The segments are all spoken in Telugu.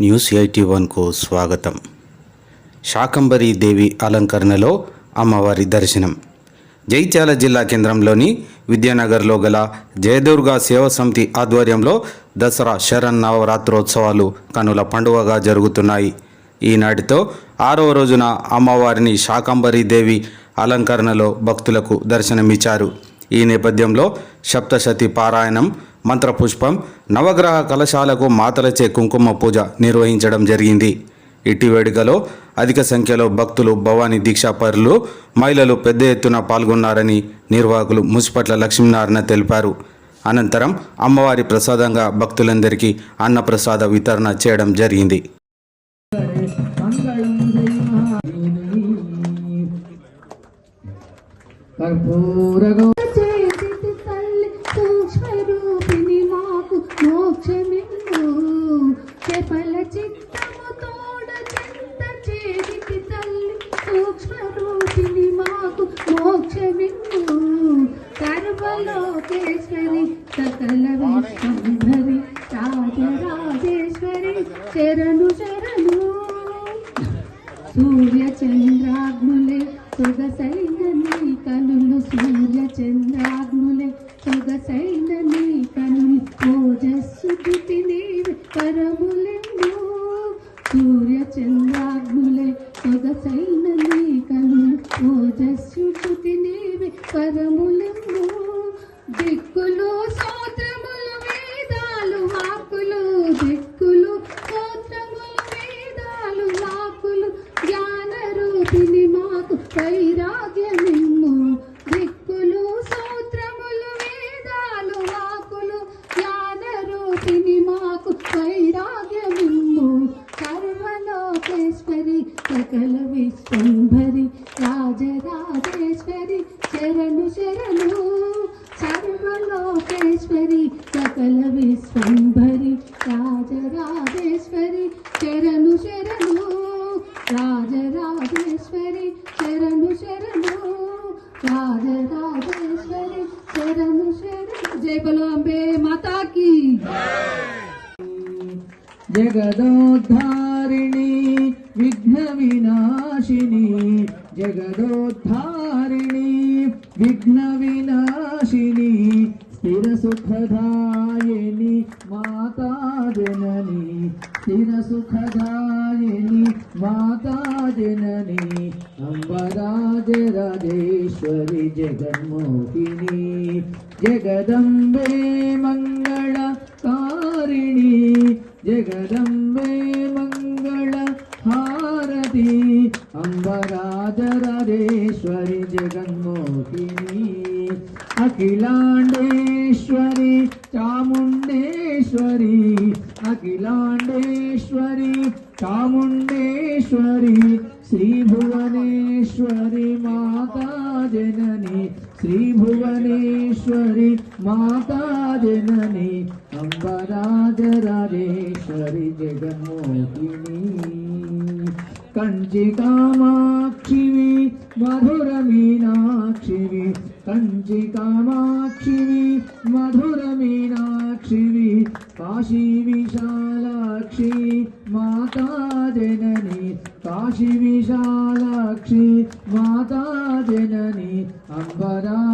న్యూస్ ఎయిటీ వన్కు స్వాగతం. శాకంబరీ దేవి అలంకరణలో అమ్మవారి దర్శనం. జైత్యాల జిల్లా కేంద్రంలోని విద్యానగర్లో గల జయదుర్గా సేవా సమితి ఆధ్వర్యంలో దసరా శరణ్ నవరాత్రోత్సవాలు కనుల పండుగగా జరుగుతున్నాయి. ఈనాటితో ఆరవ రోజున అమ్మవారిని శాకంబరీ దేవి అలంకరణలో భక్తులకు దర్శనమిచ్చారు. ఈ నేపథ్యంలో సప్తశతి పారాయణం మంత్రపుష్పం నవగ్రహ కలశాలకు మాతలచే కుంకుమ పూజ నిర్వహించడం జరిగింది. ఇట్టి వేడుకలో అధిక సంఖ్యలో భక్తులు భవానీ దీక్షాపరులు మహిళలు పెద్ద ఎత్తున పాల్గొన్నారని నిర్వాహకులు ముసిపట్ల లక్ష్మీనారాయణ తెలిపారు. అనంతరం అమ్మవారి ప్రసాదంగా భక్తులందరికీ అన్నప్రసాద వితరణ చేయడం జరిగింది. కర్పూరగో చెప్పల చిత్తము తోడ చింత చేతికి తల్లి సూక్ష్మరూపిణి మాకు మోక్షమిమ్ము సర్వలోకేశ్వరి సకల విశ్వంభరి రాజరాజేశ్వరి శరణు శరణు సూర్య చంద్రాగ్నులే సొగసైన నీ కనులు సూర్య చంద్రాగ్నులే సొగసైన చంద్రాగ్నులే సొగసైన నీ కనులు ఓజస్సు నీవి పరములము దిక్కులు సోత్రములు వేదాలు వాకులు దిక్కులు సోత్రములు వేదాలు వాకులు జ్ఞాన రూపిణి మాకు పై सकल विश्वभरी राज राजेश्वरी, शरणु शरणु। सर्वलोकेश्वरी सकल विश्वभरी राज राजेश्वरी चरण शरणु। राज राजेश्वरी चरण शरणु। राज राजेश्वरी चरण शरण। जय बोलो अंबे माता की। जगदोद्धार तारिणी विघ्न विनाशिनी, जगदोद्धारिणी, विघ्न विनाशिनी, स्थिर सुखदायिनी, माता जननी, स्थिर सुखदायिनी, माता जननी अम्बराज राजेश्वरी, जगन्मोहिनी, जगदम्बे मङ्गलकारिणी जगदम्बे అంబరాజరాజేశ్వరి జగన్మోహిని అఖిలాండేశ్వరి చాముండేశ్వరి అఖిలాండేశ్వరి చాముండేశ్వరి శ్రీ భువనేశ్వరి మాతా జనని శ్రీ భువనేశ్వరి మాతా జనని అంబరాజరాజేశ్వరి జగన్మోహిని. कञ्चिकामाक्षिवि मधुरमीनाक्षिवि। कञ्चिकामाक्षिवि मधुरमीनाक्षिवि। काशीविशालाक्षि माता जननी। काशीविशालाक्षि माता जननी। अम्बरा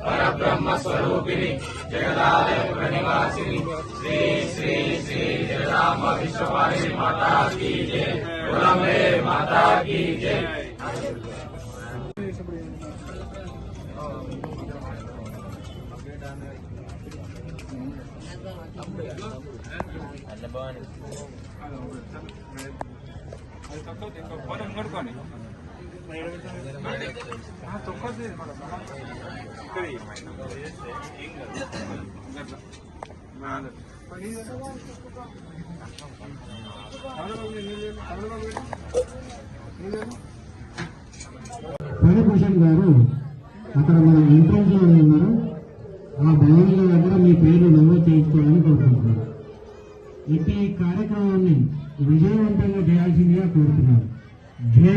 परब्रह्म स्वरूपिणी जगदालय प्रणिवासिनी श्री श्री श्री जगदाम्ब माता की जय कुलम्बे माता की जय అది తక్కువ ఫోన్ కొడుకోండి హరిభూషణ్ గారు అక్కడ మన ఎంట్రన్స్లో ఉన్నారు ఆ భవనంలో దగ్గర మీ పేరు నమోదు చేయించుకోవాలని కోరుకుంటున్నారు ఈ కార్యక్రమాన్ని విజయవంతంగా చేయాల్సిందిగా కోరుతున్నారు జై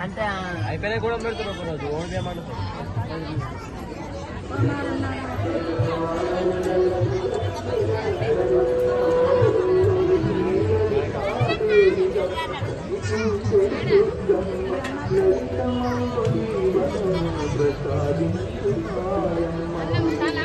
అంటే అయిపోయినా కూడా పెడతారు ఒక రోజు ఓడి ఏమంటారు అన్నం చాలా